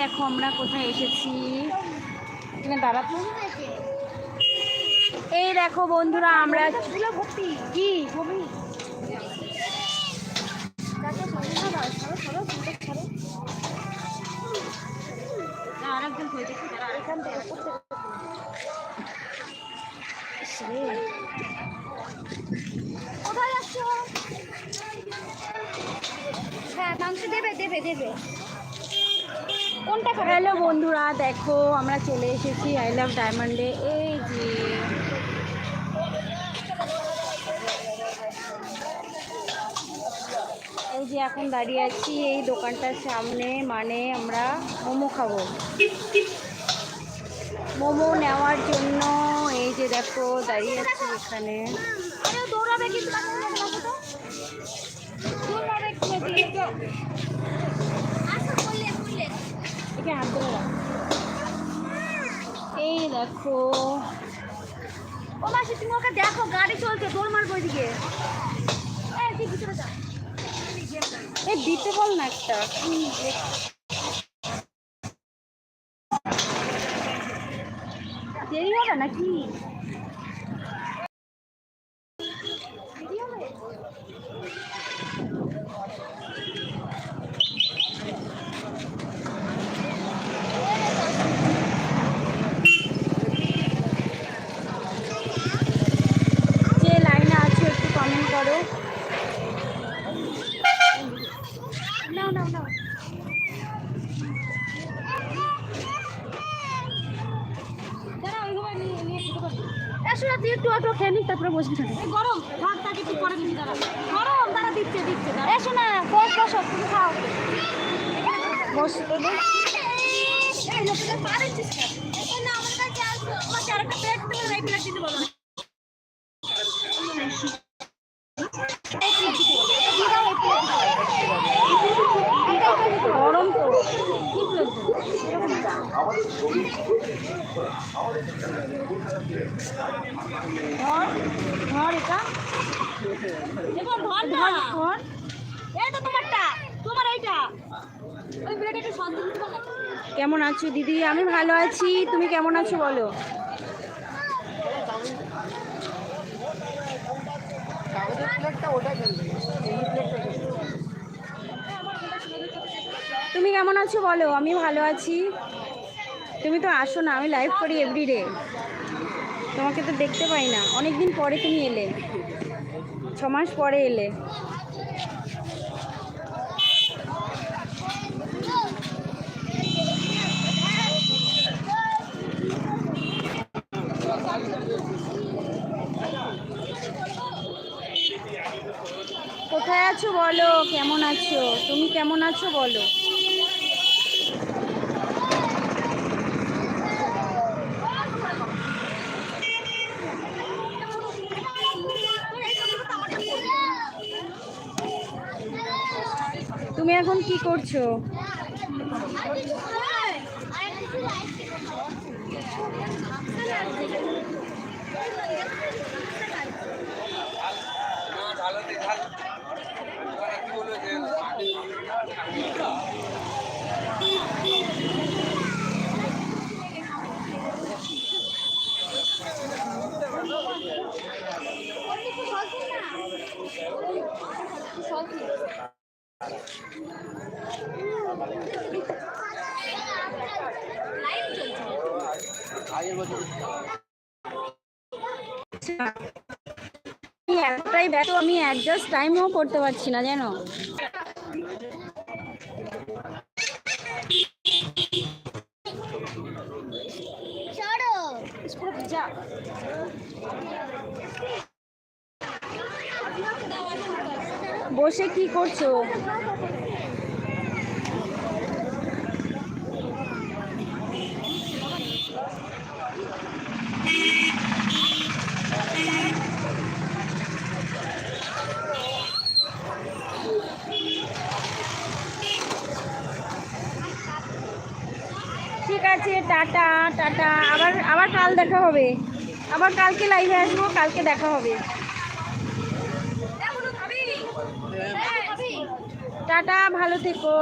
দেখো আমরা কোথায় এসেছি। এখানে দাঁড়াতো এই দেখো বন্ধুরা আমরা কি কোথায় যাচ্ছ? হ্যাঁ মাংস দেবে দেবে দেবে। খাবে হ্যালো বন্ধুরা, দেখো আমরা চলে এসেছি আই লাভ ডায়মন্ডে এই যে। এই যে এখন দাঁড়িয়ে আছি এই দোকানটার সামনে মানে আমরা মোমো খাব। মোমো নেওয়ার জন্য এই যে দেখো দাঁড়িয়ে আছি এখানে। দৌড়াবে কিন্তু দেখো তো দৌড়াবে কিন্তু আসো বললে বললে একে হাত। এই দেখো। ও মাসি, তুমি ওকে দেখো, গাড়ি চলছে, দৌড় মারবো ওইদিকে। এই দিতে বল না একটা। দেরি হবে নাকি? যে লাইনে আছো একটু কমেন্ট করো নাও নাও নাও। না তুই একটু অটো খেয়ে নিস তারপরে বসবি থাকে গরম ভাত তাকে একটু পরে দিবি দাঁড়া। গরম দাঁড়া দিচ্ছে দিচ্ছে দাঁড়া। এসো না বস বসো তুমি খাও। বসতে দে এই লোকটা পা দিচ্ছিস কেন? না, আমার কাছে আসো। আমাকে আরেকটা plate দিতে বলো, এই দিতে বলো না। এই plate দিতে বলো। দিয়ে দাও, এই plate দাও। দিয়ে দাও, এই plate দাও। গরম তো কি plate দেবো? এরকম এটা? তোমারটা, তোমার এইটা। ওই? কেমন আছো দিদি? আমি ভালো আছি। তুমি কেমন আছো বলো? তুমি কেমন আছো বলো? আমি ভালো আছি। তুমি তো আসো না, আমি লাইভ করি এভরিডে তোমাকে তো দেখতে পাই না। অনেক দিন পরে তুমি এলে। ছ মাস পরে এলে। কোথায় আছো বলো? কেমন আছো? তুমি কেমন আছো বলো? তুমি এখন কি করছ? এতটাই ব্যস্ত আমি অ্যাডজাস্ট টাইমও করতে পারছি না জানো? বসে কি করছ? আছে টাটা টাটা। আবার আবার কাল দেখা হবে। আবার কালকে লাইভে আসব, কালকে দেখা হবে? টাটা, ভালো থেকো।